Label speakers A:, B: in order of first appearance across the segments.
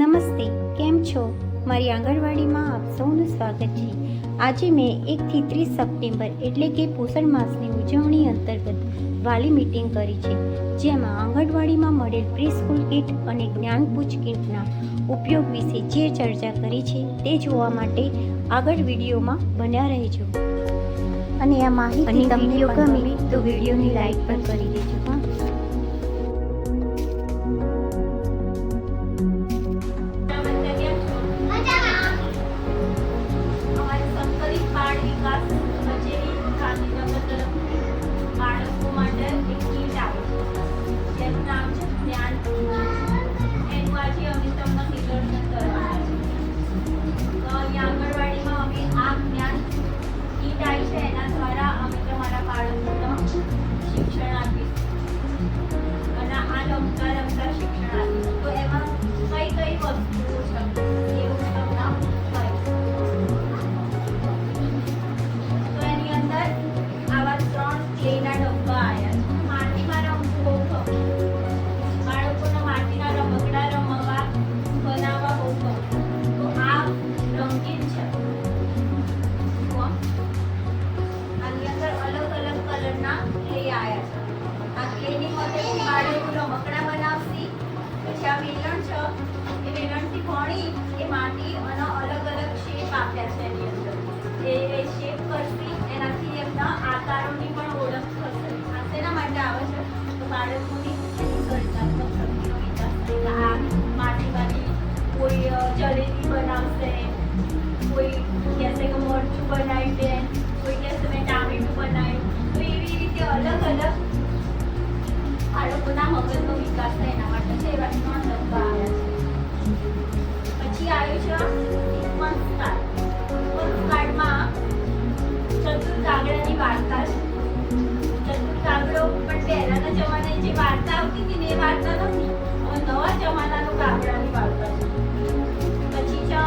A: નમસ્તે કેમ છો? મારી આંગણવાડીમાં આપ સૌનું સ્વાગત છે. આજે મેં એકથી ત્રીસ સપ્ટેમ્બર એટલે કે પોષણ માસની ઉજવણી અંતર્ગત વાલી મીટિંગ કરી છે જેમાં આંગણવાડીમાં મળેલ પ્રીસ્કૂલ કીટ અને જ્ઞાનપૂછ કીટના ઉપયોગ વિશે જે ચર્ચા કરી છે તે જોવા માટે આગળ વિડીયોમાં બન્યા રહેજો. અને આ માહિતી તમને ગમે તો વિડીયોની લાઈક પણ કરી દેજો હા.
B: અને વેલણ છે, એ વેલણથી ભણી, એ માટી અને અલગ અલગ શેપ આપ્યા છે એની અંદર. એ શેપ કરશી, એનાથી એમના આકારોની પણ ઓળખ થશે. આ શેના માટે આવે છે? તો બાળકોની બાળકોના મગજનો વિકાસ થાય એના માટે છે, એવા ત્રણ ડબ્બા આવ્યા છે. પછી આવ્યું છે સિક્વન્સ કાર્ડ ચતુર કાગડાની વાર્તા છે. ચતુર કાગડો પણ પહેલાના જમાનાની જે વાર્તા આવતી હતી એ વાર્તા નથી હવે નવા જમાનાનો કાગડાની વાર્તા છે. પછી છે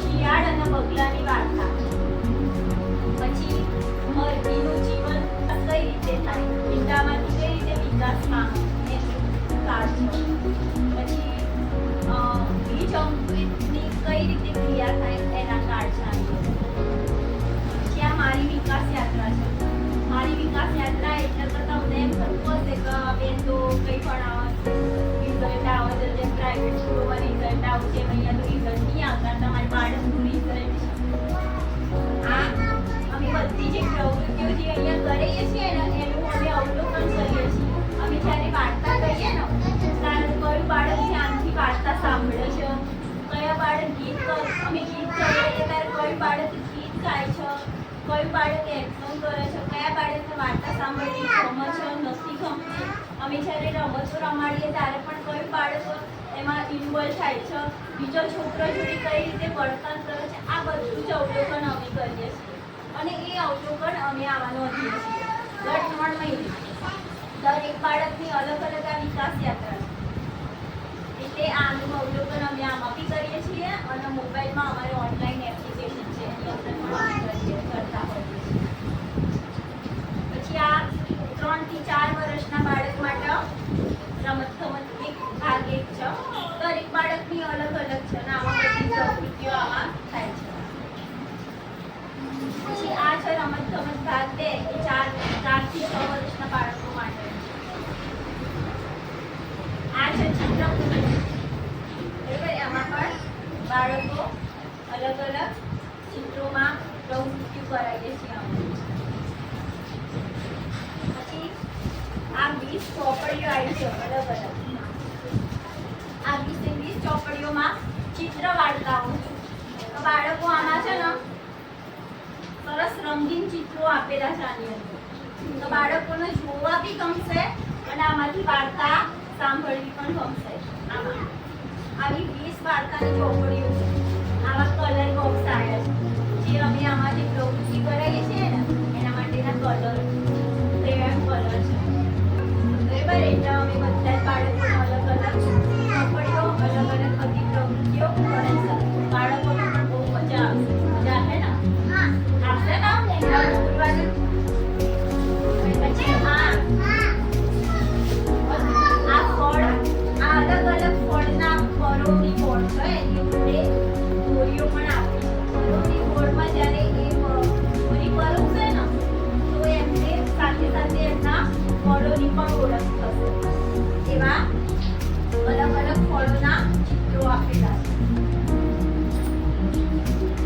B: શિયાળ અને બગલાની વાર્તા. બેન તો કઈ પણ રિઝલ્ટ આવે છે પ્રાઇવેટ સ્કૂલોમાં રિઝલ્ટ આવે છે અહીંયા તો રિઝલ્ટ નહીં આવતા, તમારી બાળકનું રિઝલ્ટ આ અમે બધી જે પ્રવૃત્તિઓ જે અહીંયા કરીએ છીએ ને એનું અમે અવલોકન કરીએ છીએ. અમે જ્યારે વાર્તા કહીએ ને ત્યારે કયું બાળક ધ્યાનથી વાર્તા સાંભળે છે. કયા બાળક ગીત અમે ગીત કરીએ ત્યારે કયું બાળક ગીત ગાય છે, કયું બાળક એક્શન કરે છે, કયા બાળકને વાર્તા સાંભળવી ગમે છે, નથી ગમતી. અમે જ્યારે રમતો રમાડીએ ત્યારે પણ કયું બાળકો એમાં ઇન્વોલ્વ થાય છે? બીજો છોકરો જોડે કઈ રીતે વર્તન કરે છે? આ બધું જ અવલોકન અમે કરીએ છીએ. અને એ અવલોકન અમે આવવાનું વધીએ છીએ. દર ત્રણ મહિને દરેક બાળકની અલગ અલગ આ વિકાસ યાત્રા છે. એટલે આનું અવલોકન અમે આમાં બી કરીએ છીએ અને મોબાઈલમાં અમારે ઓનલાઈન એપ્લિકેશન છે એની અંદર પણ અમે કરીએ કરતા હોઈએ છીએ પછી આ ત્રણથી ચાર વર્ષના બાળક માટે રમત ગમત એક ભાગ એક છે દરેક બાળકની અલગ અલગ છે અને આમાં બધી પ્રવૃત્તિઓ આમાં થાય છે પછી આ છે રમત ગમત ભાગ બે એ ચાર ચારથી છ વર્ષના બાળકો માટે. આ છે ચિત્ર બરાબર? એમાં પણ બાળકો અલગ અલગ ચિત્રોમાં પ્રવૃત્તિ કરાવીએ છીએ અમે પછી આ વીસ ચોપડીઓ આવી છે અલગ અલગ. આ વીસે વીસ ચોપડીઓમાં ચિત્ર વાર્તાઓ છે તો બાળકો આમાં છે ને સરસ રંગીન ચિત્રો આપેલા છે આની અંદર. તો બાળકોને જોવા બી ગમશે અને આમાંથી વાર્તા સાંભળવી પણ ગમશે. આમાં આવી વીસ વાર્તાની ચોપડીઓ છે. આવા કલર બોક્સ આવ્યા છે. જે અમે આમાંથી પ્રવૃત્તિ કરેલી છે ને, એના માટેના કલર પ્રેમ કલર છે. બરાબર? એટલે અમે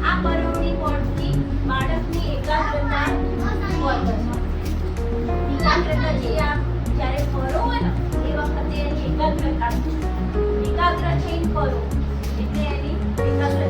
B: આ બરવણી બાળકની એકાગ્રતા એકાગ્રતા જે આ જ્યારે ફરો હોય એની એકાગ્રતા એકાગ્ર થઈને એકાગ્રતા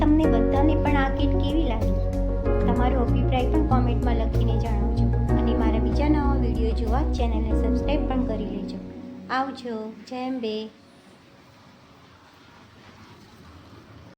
B: તમને
A: બધાને પણ આ કીટ કેવી લાગી? તમારો અભિપ્રાય પણ કોમેન્ટમાં લખીને જણાવજો. અને મારા બીજા નવા વીડિયો જોવા ચેનલને સબસ્ક્રાઈબ પણ કરી લેજો. આવજો. જેમ બે